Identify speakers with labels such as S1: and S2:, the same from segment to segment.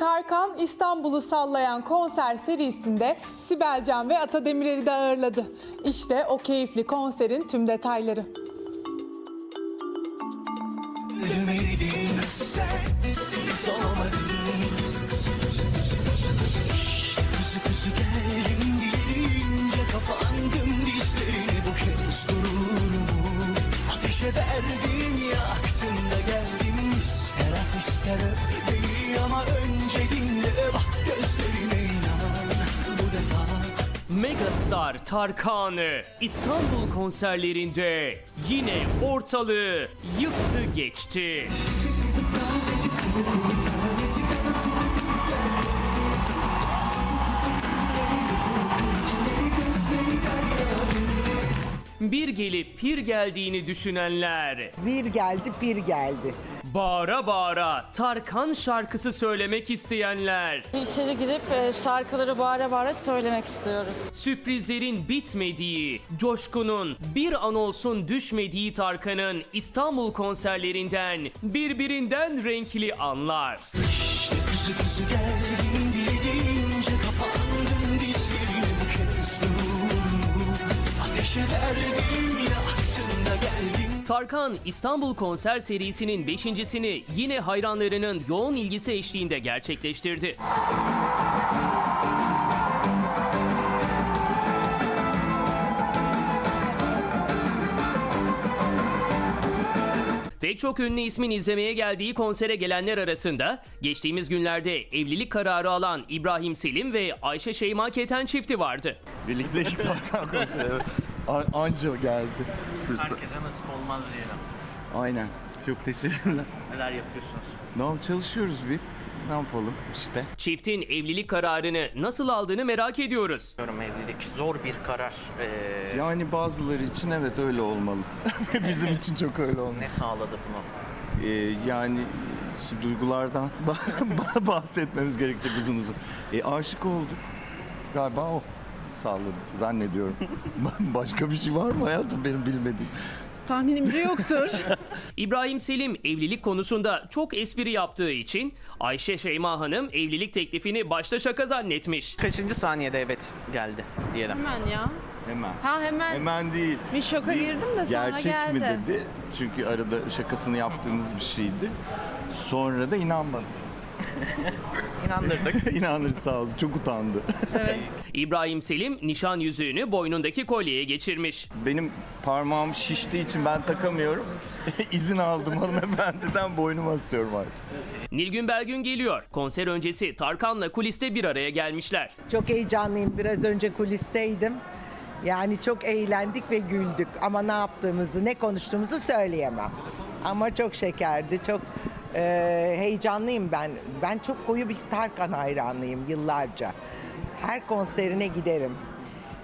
S1: Tarkan İstanbul'u sallayan konser serisinde Sibel Can ve Ata Demirer'i de ağırladı. İşte o keyifli konserin tüm detayları.
S2: Verdim yaktım da geldim ister at ister öp
S3: Megastar Tarkan İstanbul konserlerinde yine ortalığı yıktı geçti. Bir gelip pir geldiğini düşünenler
S4: Bir geldi, bir geldi.
S3: Bağıra bağıra Tarkan şarkısı söylemek isteyenler
S5: İçeri girip e, şarkıları bağıra bağıra söylemek istiyoruz.
S3: Sürprizlerin bitmediği, coşkunun bir an olsun düşmediği Tarkan'ın İstanbul konserlerinden birbirinden renkli anlar.
S2: İşte kuzu kuzu geldim deyince kapandım dizlerine bu kez gururumu Ateşe verdim
S3: Tarkan İstanbul konser serisinin beşincisini yine hayranlarının yoğun ilgisi eşliğinde gerçekleştirdi. Pek çok ünlü ismin izlemeye geldiği konsere gelenler arasında geçtiğimiz günlerde evlilik kararı alan İbrahim Selim ve Ayşe Şeyma Keten çifti vardı.
S6: Birlikte ilk Tarkan konseri Anca geldi. Fırsat.
S7: Herkese nasip olmaz diyelim.
S6: Aynen. Çok teşekkürler.
S7: Neler yapıyorsunuz?
S6: Ne yapalım çalışıyoruz biz. Ne yapalım işte.
S3: Çiftin evlilik kararını nasıl aldığını merak ediyoruz.
S7: Evlilik zor bir karar. Ee,
S6: Yani bazıları için evet öyle olmalı. Bizim için çok öyle olmalı.
S7: ne sağladı bunu?
S6: Ee, yani şimdi duygulardan bahsetmemiz gerekecek uzun uzun. E, aşık olduk. Galiba o sağladı zannediyorum. Başka bir şey var mı hayatım benim bilmediğim?
S5: Tahminimce yoktur.
S3: İbrahim Selim evlilik konusunda çok espri yaptığı için Ayşe Şeyma Hanım evlilik teklifini başta şaka zannetmiş.
S7: Kaçıncı saniyede evet geldi diyelim.
S5: hemen ya.
S6: Hemen.
S5: Ha hemen.
S6: Hemen değil.
S5: Bir şoka girdim de sonra
S6: Gerçek
S5: geldi.
S6: mi dedi. Çünkü arada şakasını yaptığımız bir şeydi. Sonra da inanmadı.
S7: İnandırdık.
S6: İnanır sağ olsun. Çok utandı.
S3: İbrahim Selim nişan yüzüğünü boynundaki kolyeye geçirmiş.
S6: Benim parmağım şiştiği için ben takamıyorum. İzin aldım hanımefendiden boynuma asıyorum artık.
S3: Nilgün Belgün geliyor. Konser öncesi Tarkan'la kuliste bir araya gelmişler.
S4: Çok heyecanlıyım. Biraz önce kulisteydim. Yani çok eğlendik ve güldük. Ama ne yaptığımızı, ne konuştuğumuzu söyleyemem. Ama çok şekerdi, çok e, heyecanlıyım ben. Ben çok koyu bir Tarkan hayranıyım yıllarca. Her konserine giderim.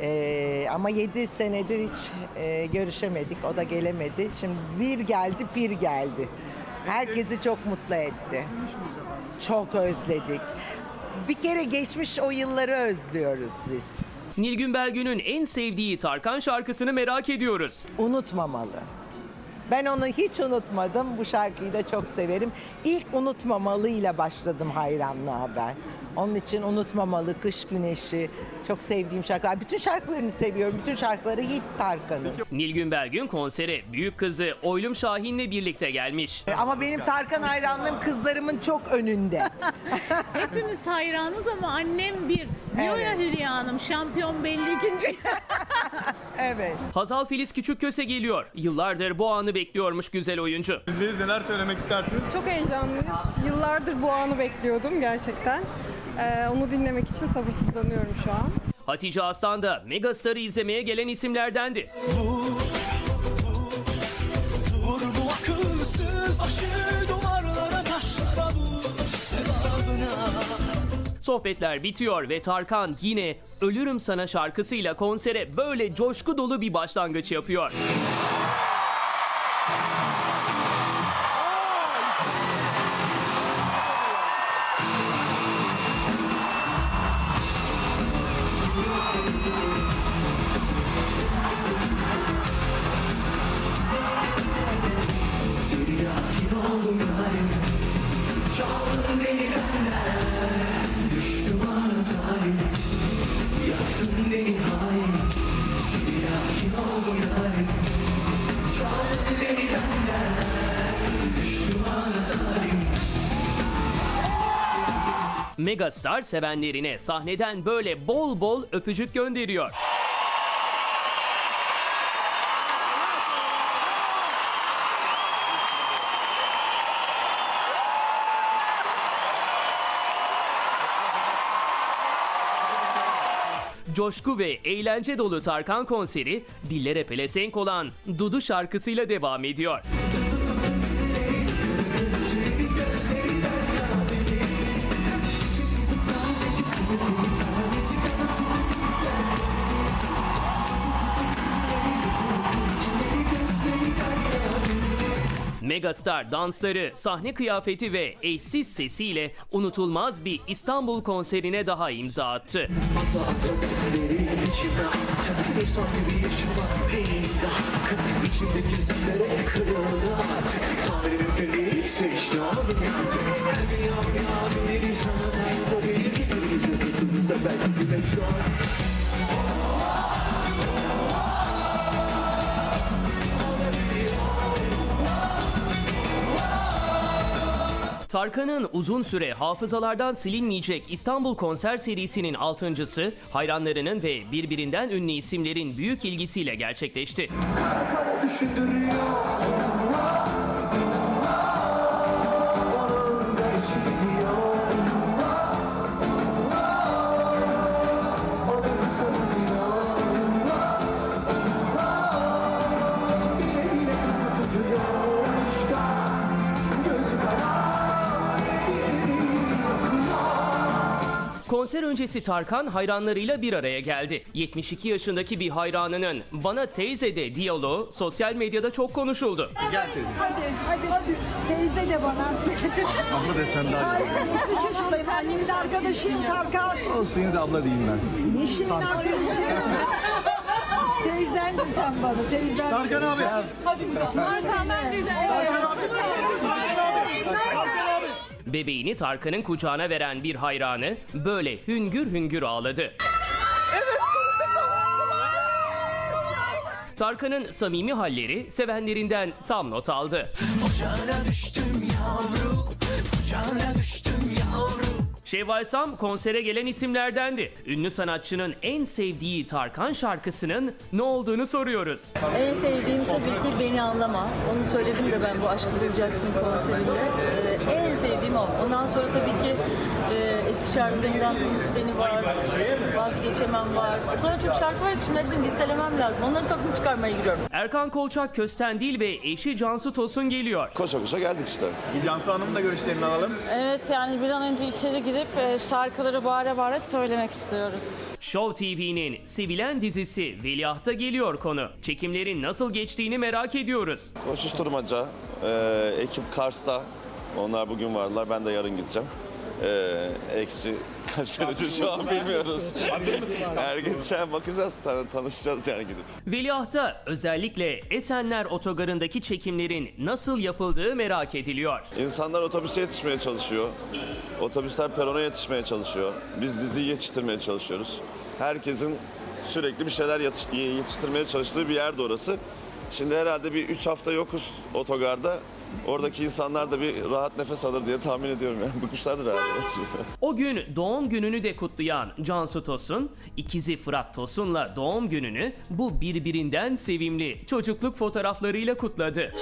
S4: E, ama 7 senedir hiç e, görüşemedik, o da gelemedi. Şimdi bir geldi, bir geldi. Herkesi çok mutlu etti. Çok özledik. Bir kere geçmiş o yılları özlüyoruz biz.
S3: Nilgün Belgün'ün en sevdiği Tarkan şarkısını merak ediyoruz.
S4: Unutmamalı. Ben onu hiç unutmadım. Bu şarkıyı da çok severim. İlk unutmamalıyla başladım hayranlığa ben. Onun için unutmamalı, kış güneşi çok sevdiğim şarkılar. Bütün şarkılarını seviyorum. Bütün şarkıları hit Tarkan'ın.
S3: Nilgün Belgün konsere büyük kızı Oylum Şahin'le birlikte gelmiş.
S4: Ama benim Tarkan hayranlığım kızlarımın çok önünde.
S8: Hepimiz hayranız ama annem bir. Diyor ya Hülya Hanım şampiyon belli ikinci.
S4: evet.
S3: Hazal Filiz Küçükköse geliyor. Yıllardır bu anı bekliyormuş güzel oyuncu.
S9: Deniz neler söylemek istersiniz?
S10: Çok heyecanlıyız. Yıllardır bu anı bekliyordum gerçekten. Ee, onu dinlemek için sabırsızlanıyorum şu an.
S3: Hatice Aslan da Megastar'ı izlemeye gelen isimlerdendi.
S2: Vur bu akılsız başı duvarlara taşlara vur sevabına
S3: Sohbetler bitiyor ve Tarkan yine Ölürüm Sana şarkısıyla konsere böyle coşku dolu bir başlangıç yapıyor.
S2: Çaldın beni benden
S3: Megastar sevenlerine sahneden böyle bol bol öpücük gönderiyor. Coşku ve eğlence dolu Tarkan konseri dillere pelesenk olan Dudu şarkısıyla devam ediyor. Megastar dansları, sahne kıyafeti ve eşsiz sesiyle unutulmaz bir İstanbul konserine daha imza attı. Tarkan'ın uzun süre hafızalardan silinmeyecek İstanbul konser serisinin altıncısı hayranlarının ve birbirinden ünlü isimlerin büyük ilgisiyle gerçekleşti. Konser öncesi Tarkan hayranlarıyla bir araya geldi. 72 yaşındaki bir hayranının bana teyze de diyaloğu sosyal medyada çok konuşuldu.
S6: Hadi hadi hadi. Teyze de bana.
S9: Abla desen daha iyi.
S6: Yaşındayım. Annemin arkadaşıyım Tarkan.
S9: Olsun yine de abla diyeyim ben.
S6: Yeşil'in arkadaşıyım. Teyzen de sen bana. Teyzen.
S9: Tarkan abi.
S6: Tarkan ben de
S3: Bebeğini Tarkan'ın kucağına veren bir hayranı böyle hüngür hüngür ağladı. Tarkan'ın samimi halleri sevenlerinden tam not aldı.
S2: Ocağına düştüm yavrum Ocağına düştüm yavrum
S3: Şevval Sam konsere gelen isimlerdendi. Ünlü sanatçının en sevdiği Tarkan şarkısının ne olduğunu soruyoruz.
S11: En sevdiğim tabii ki Beni Anlama. Onu söyledim de ben bu Aşkı Duyacaksın konserinde. O. Ondan sonra tabii ki e, eski şarkılarından Unut Beni var, Vazgeçemem var. O kadar çok şarkı var ki şimdi hepsini listelemem lazım. Onların tadını çıkarmaya giriyorum.
S3: Erkan Kolçak Köstendil ve eşi Cansu Tosun geliyor.
S12: Koşa koşa geldik işte.
S9: Cansu Hanım'ın da görüşlerini alalım.
S5: Evet yani bir an önce içeri girip e, şarkıları bağıra bağıra söylemek istiyoruz.
S3: Show TV'nin sevilen dizisi Veliaht'a geliyor konu. Çekimlerin nasıl geçtiğini merak ediyoruz.
S12: Koşuşturmaca, e, ekip Kars'ta. Onlar bugün varlar, ben de yarın gideceğim. E, eksi kaç derece şu an bilmiyoruz. Her geçen bakacağız, tan- tanışacağız yani gidip.
S3: Veliaht'ta özellikle Esenler Otogarı'ndaki çekimlerin nasıl yapıldığı merak ediliyor.
S12: İnsanlar otobüse yetişmeye çalışıyor. Otobüsler perona yetişmeye çalışıyor. Biz diziyi yetiştirmeye çalışıyoruz. Herkesin sürekli bir şeyler yetiş- yetiştirmeye çalıştığı bir yerde orası. Şimdi herhalde bir 3 hafta yokuz otogarda. Oradaki insanlar da bir rahat nefes alır diye tahmin ediyorum yani. Bıkmışlardır herhalde.
S3: O gün doğum gününü de kutlayan Cansu Tosun, ikizi Fırat Tosun'la doğum gününü bu birbirinden sevimli çocukluk fotoğraflarıyla kutladı.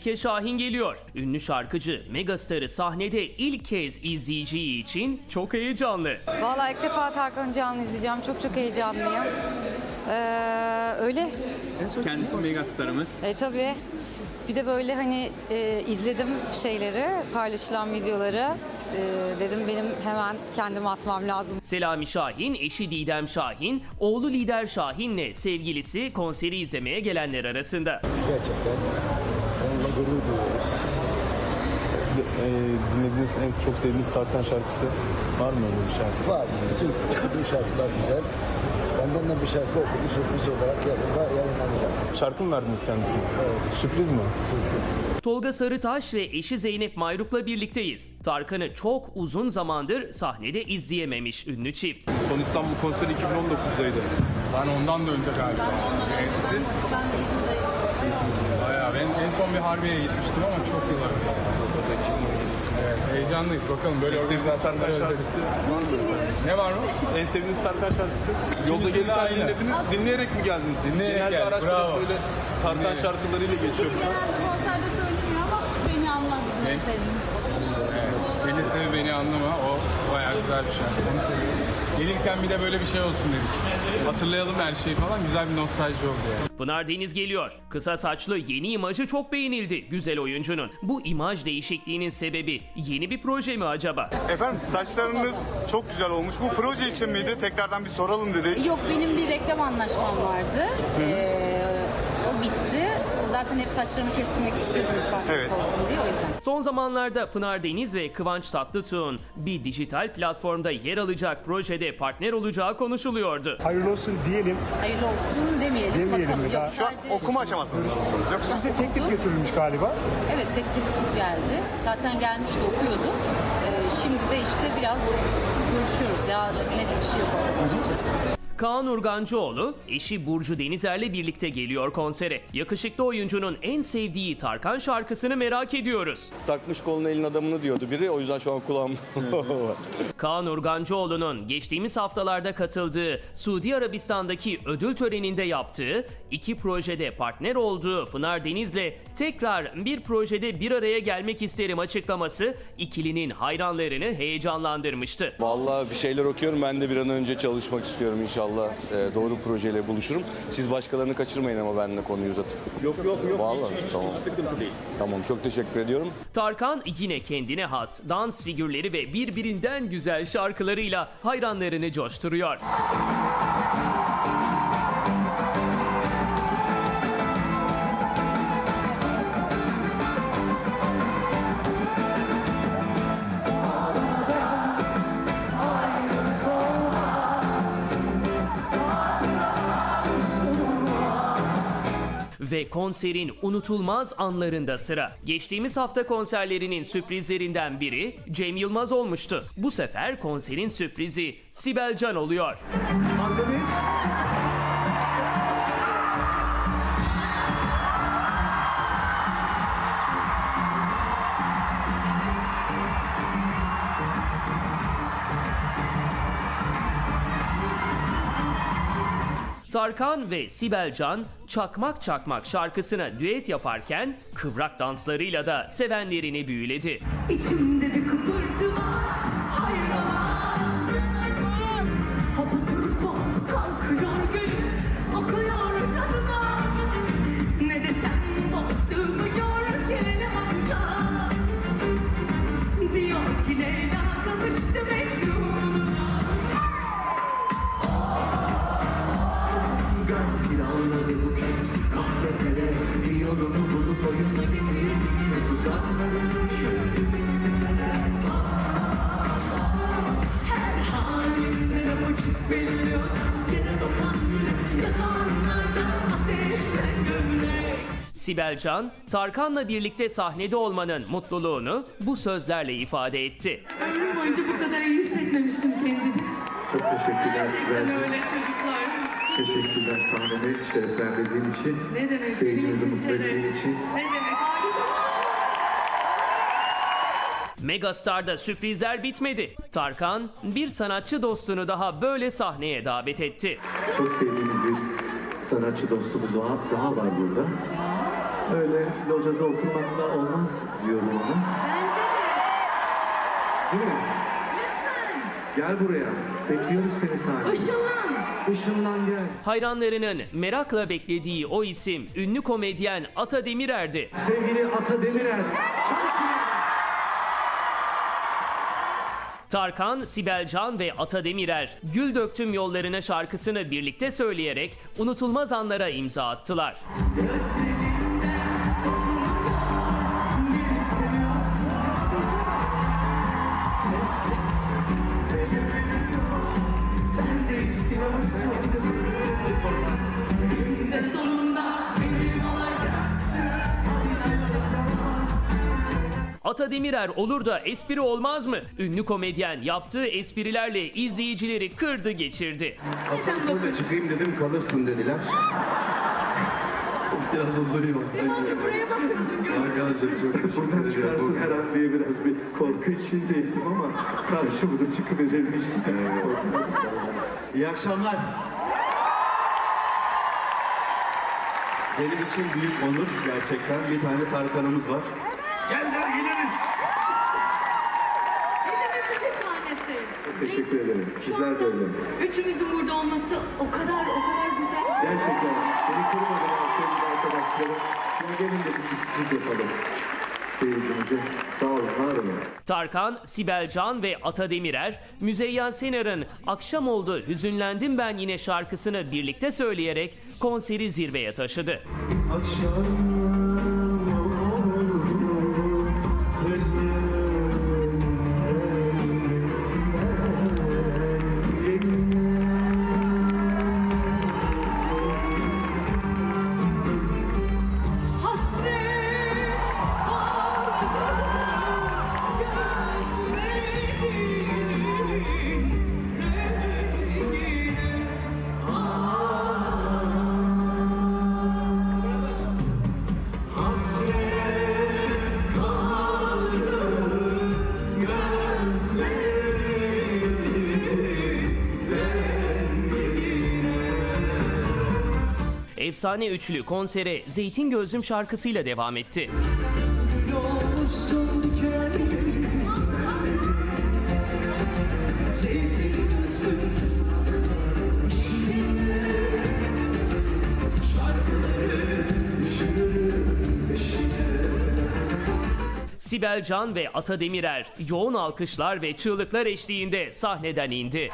S3: Melike Şahin geliyor. Ünlü şarkıcı Megastar'ı sahnede ilk kez izleyeceği için çok heyecanlı.
S5: Vallahi ilk defa Tarkan'ı canlı izleyeceğim. Çok çok heyecanlıyım. Ee, öyle.
S9: Kendisi megastarımız.
S5: E tabii. Bir de böyle hani e, izledim şeyleri, paylaşılan videoları. E, dedim benim hemen kendimi atmam lazım.
S3: Selami Şahin, eşi Didem Şahin, oğlu Lider Şahin'le sevgilisi konseri izlemeye gelenler arasında.
S9: Gerçekten en çok sevdiğiniz Tarkan şarkısı var mı öyle bir şarkı?
S13: Var. Bütün, bütün şarkılar güzel.
S9: Benden de bir şarkı okudu sürpriz olarak yakında yayınlanacak. Şarkı mı verdiniz kendisine? Evet. Sürpriz mi? Sürpriz.
S3: Tolga Sarıtaş ve eşi Zeynep Mayruk'la birlikteyiz. Tarkan'ı çok uzun zamandır sahnede izleyememiş ünlü çift.
S9: Son İstanbul konseri 2019'daydı. Ben ondan da önce galiba. Evet, siz?
S5: Ben de İzmir'deyim.
S9: Bayağı ben en son bir Harbiye'ye gitmiştim ama çok yıl önce. Evet, heyecanlıyız. Bakalım böyle sevdiğiniz Tarkan şarkısı var mı? Ne var mı? En sevdiğiniz Tarkan şarkısı? Yolda gelirken dinlediniz. Dinleyerek mi geldiniz? Dinleyerek Genelde
S14: geldim,
S9: araçlarda
S14: bravo.
S9: böyle Tarkan şarkılarıyla geçiyor.
S5: Genelde konserde söylemiyor ama beni anlar bizim en sevdiğimiz.
S14: Seni sev beni anlama o bayağı güzel bir şarkı. Onu seviyorum. Gelirken bir de böyle bir şey olsun dedik. Hatırlayalım her şeyi falan güzel bir nostalji oldu yani.
S3: Pınar Deniz geliyor. Kısa saçlı yeni imajı çok beğenildi güzel oyuncunun. Bu imaj değişikliğinin sebebi yeni bir proje mi acaba?
S12: Efendim saçlarınız çok güzel olmuş. Bu proje için miydi? Tekrardan bir soralım dedik.
S5: Yok benim bir reklam anlaşmam vardı. Ee, o bitti. Zaten hep saçlarımı kestirmek istiyordum farklı
S12: Evet.
S5: olsun diye o yüzden.
S3: Son zamanlarda Pınar Deniz ve Kıvanç Tatlıtuğ'un bir dijital platformda yer alacak projede partner olacağı konuşuluyordu.
S14: Hayırlı olsun diyelim.
S5: Hayırlı olsun demeyelim.
S14: Demeyelim
S5: Bakalım.
S14: mi?
S5: Yok,
S14: Daha-
S12: Şu an
S5: sadece-
S12: okuma aşamasında mısınız yoksa?
S14: Size teklif götürülmüş galiba.
S5: Evet teklif geldi. Zaten gelmişti okuyordu. Ee, şimdi de işte biraz görüşüyoruz ya. Net bir şey yok orada açıkçası.
S3: Kaan Urgancıoğlu, eşi Burcu Denizer'le birlikte geliyor konsere. Yakışıklı oyuncunun en sevdiği Tarkan şarkısını merak ediyoruz.
S9: Takmış koluna elin adamını diyordu biri. O yüzden şu an kulağımda var.
S3: Kaan Urgancıoğlu'nun geçtiğimiz haftalarda katıldığı Suudi Arabistan'daki ödül töreninde yaptığı, iki projede partner olduğu Pınar Deniz'le tekrar bir projede bir araya gelmek isterim açıklaması ikilinin hayranlarını heyecanlandırmıştı.
S9: Vallahi bir şeyler okuyorum. Ben de bir an önce çalışmak istiyorum inşallah. Ee, doğru projeyle buluşurum. Siz başkalarını kaçırmayın ama benimle konuyu uzatıp. Yok yok yok. Vallahi tamam. Tamam çok teşekkür ediyorum.
S3: Tarkan yine kendine has dans figürleri ve birbirinden güzel şarkılarıyla hayranlarını coşturuyor. Ve konserin unutulmaz anlarında sıra. Geçtiğimiz hafta konserlerinin sürprizlerinden biri Cem Yılmaz olmuştu. Bu sefer konserin sürprizi Sibel Can oluyor. Tarkan ve Sibel Can Çakmak Çakmak şarkısına düet yaparken kıvrak danslarıyla da sevenlerini büyüledi.
S15: İçimde
S3: Sibel Can, Tarkan'la birlikte sahnede olmanın mutluluğunu bu sözlerle ifade etti.
S15: Ömrüm boyunca bu kadar iyi hissetmemiştim kendimi
S9: Çok teşekkürler
S15: Gerçekten öyle çocuklar
S9: Teşekkürler sahnemi şereflendirdiğin için.
S15: Ne demek
S9: Seyircimizi mutlu ettiğin için.
S15: Ne demek
S3: Megastar'da sürprizler bitmedi. Tarkan bir sanatçı dostunu daha böyle sahneye davet etti.
S9: Çok sevdiğimiz bir sanatçı dostumuz var, daha var burada. Öyle locada oturmakla olmaz diyorum ona. Değil mi? Gel buraya. Bekliyoruz seni sahnede.
S15: Işınlan
S9: Işınlan gel.
S3: Hayranlarının merakla beklediği o isim ünlü komedyen Ata Demirer'di.
S9: Sevgili Ata Demirer.
S3: Tarkan, Sibel Can ve Ata Demirer Gül Döktüm Yollarına şarkısını birlikte söyleyerek unutulmaz anlara imza attılar.
S9: Sen
S3: Ata Demirer olur da espri olmaz mı? Ünlü komedyen yaptığı esprilerle izleyicileri kırdı geçirdi.
S16: Asansörle çıkayım dedim kalırsın dediler. Biraz uzayım. Arkadaşlar çok teşekkür ederim.
S17: Her diye biraz bir korku içindeydim ama karşımıza çıkıverilmişti.
S16: İyi akşamlar. Benim için büyük onur gerçekten. Bir tane Tarkan'ımız var. Gel der geliriz.
S18: Hepimizin bir tanesi.
S17: Teşekkür ederim. Sizler de öyle.
S18: Üçümüzün burada olması o kadar o kadar güzel.
S17: Gerçekten seni kırmadan sevgili arkadaşlarım. Şimdi gelin de bir sürpriz yapalım. Seyircimize. Sağ olun, var olun.
S3: Tarkan, Sibel Can ve Ata Demirer, Müzeyyen Senar'ın Akşam Oldu Hüzünlendim Ben Yine şarkısını birlikte söyleyerek konseri zirveye taşıdı.
S15: Akşam
S3: Efsane üçlü konsere Zeytin Gözlüm şarkısıyla devam etti. Sibel Can ve Ata Demirer yoğun alkışlar ve çığlıklar eşliğinde sahneden indi.